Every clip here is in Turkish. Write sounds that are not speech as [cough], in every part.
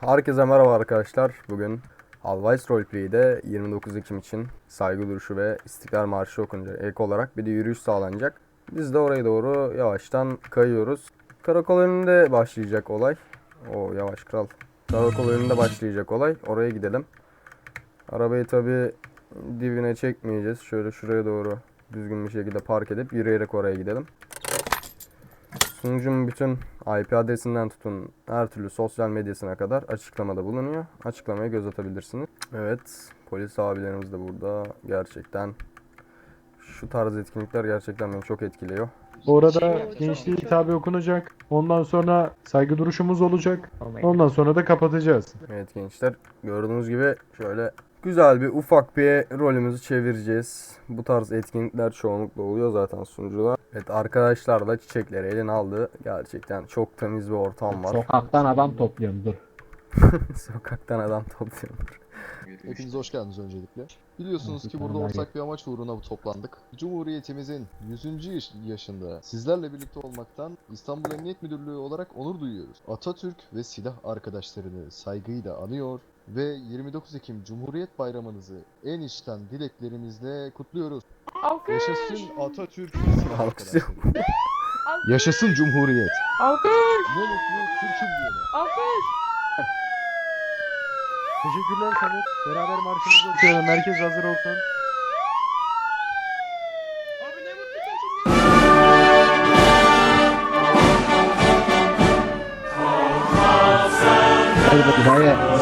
Herkese merhaba arkadaşlar. Bugün Alvice Roleplay'de 29 Ekim için saygı duruşu ve İstiklal Marşı okunacak. Ek olarak bir de yürüyüş sağlanacak. Biz de oraya doğru yavaştan kayıyoruz. Karakol önünde başlayacak olay. O yavaş kral. Karakol önünde başlayacak olay. Oraya gidelim. Arabayı tabi dibine çekmeyeceğiz. Şöyle şuraya doğru düzgün bir şekilde park edip yürüyerek oraya gidelim. Sunucunun bütün IP adresinden tutun her türlü sosyal medyasına kadar açıklamada bulunuyor. Açıklamaya göz atabilirsiniz. Evet, polis abilerimiz de burada. Gerçekten şu tarz etkinlikler gerçekten beni çok etkiliyor. Bu arada gençliğe hitabı okunacak. Ondan sonra saygı duruşumuz olacak. Ondan sonra da kapatacağız. Evet gençler, gördüğünüz gibi şöyle güzel bir ufak bir rolümüzü çevireceğiz. Bu tarz etkinlikler çoğunlukla oluyor zaten sunucuda. Evet arkadaşlar da çiçekleri eline aldı. Gerçekten çok temiz bir ortam var. Sokaktan adam topluyorum dur. [laughs] Sokaktan adam topluyor. Hepiniz hoş geldiniz öncelikle. Biliyorsunuz ki burada ortak bir amaç uğruna toplandık. Cumhuriyetimizin 100. yaş- yaşında sizlerle birlikte olmaktan İstanbul Emniyet Müdürlüğü olarak onur duyuyoruz. Atatürk ve silah arkadaşlarını saygıyla anıyor ve 29 Ekim Cumhuriyet Bayramınızı en içten dileklerimizle kutluyoruz. Alkış. Yaşasın Atatürk Alkış. Yaşasın Cumhuriyet. Alkış. Ne mutlu Türk'üm diyene. Alkış. Teşekkürler Samet. Beraber marşımızı okuyalım. Herkes hazır olsun. Hadi bakayım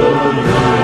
Arkadaşlar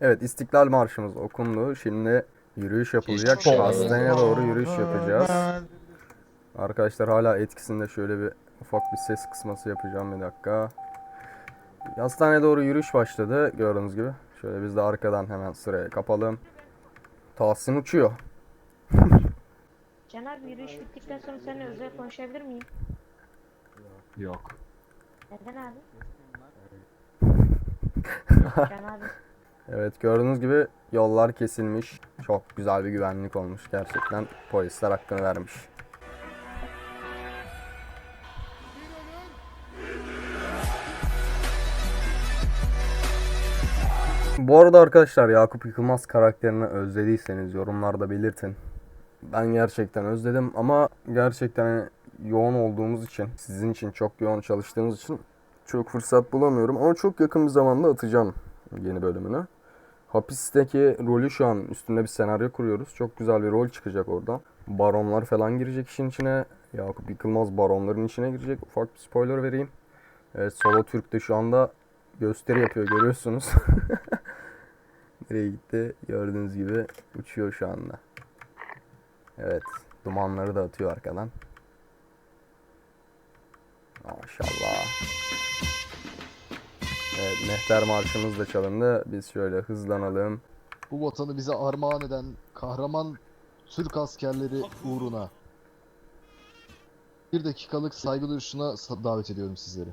Evet İstiklal Marşımız okundu. Şimdi yürüyüş yapılacak. Hastaneye doğru yürüyüş yapacağız. Arkadaşlar hala etkisinde şöyle bir ufak bir ses kısması yapacağım bir dakika. Hastaneye doğru yürüyüş başladı gördüğünüz gibi. Şöyle biz de arkadan hemen sıraya kapalım. Tahsin uçuyor. Can abi yürüyüş bittikten sonra seninle özel konuşabilir miyim? Yok. Neden abi? Evet gördüğünüz gibi yollar kesilmiş. Çok güzel bir güvenlik olmuş gerçekten. Polisler hakkını vermiş. Bu arada arkadaşlar Yakup Yıkılmaz karakterini özlediyseniz yorumlarda belirtin. Ben gerçekten özledim ama gerçekten hani yoğun olduğumuz için, sizin için çok yoğun çalıştığımız için çok fırsat bulamıyorum ama çok yakın bir zamanda atacağım yeni bölümünü. Hapisteki rolü şu an üstünde bir senaryo kuruyoruz. Çok güzel bir rol çıkacak orada. Baronlar falan girecek işin içine. Yakup Yıkılmaz baronların içine girecek. Ufak bir spoiler vereyim. Evet Solo Türk de şu anda gösteri yapıyor görüyorsunuz. [laughs] Nereye gitti? Gördüğünüz gibi uçuyor şu anda. Evet. Dumanları da atıyor arkadan. Maşallah. Evet, Mehter Marşımız da çalındı. Biz şöyle hızlanalım. Bu vatanı bize armağan eden kahraman Türk askerleri uğruna bir dakikalık saygı duruşuna davet ediyorum sizleri.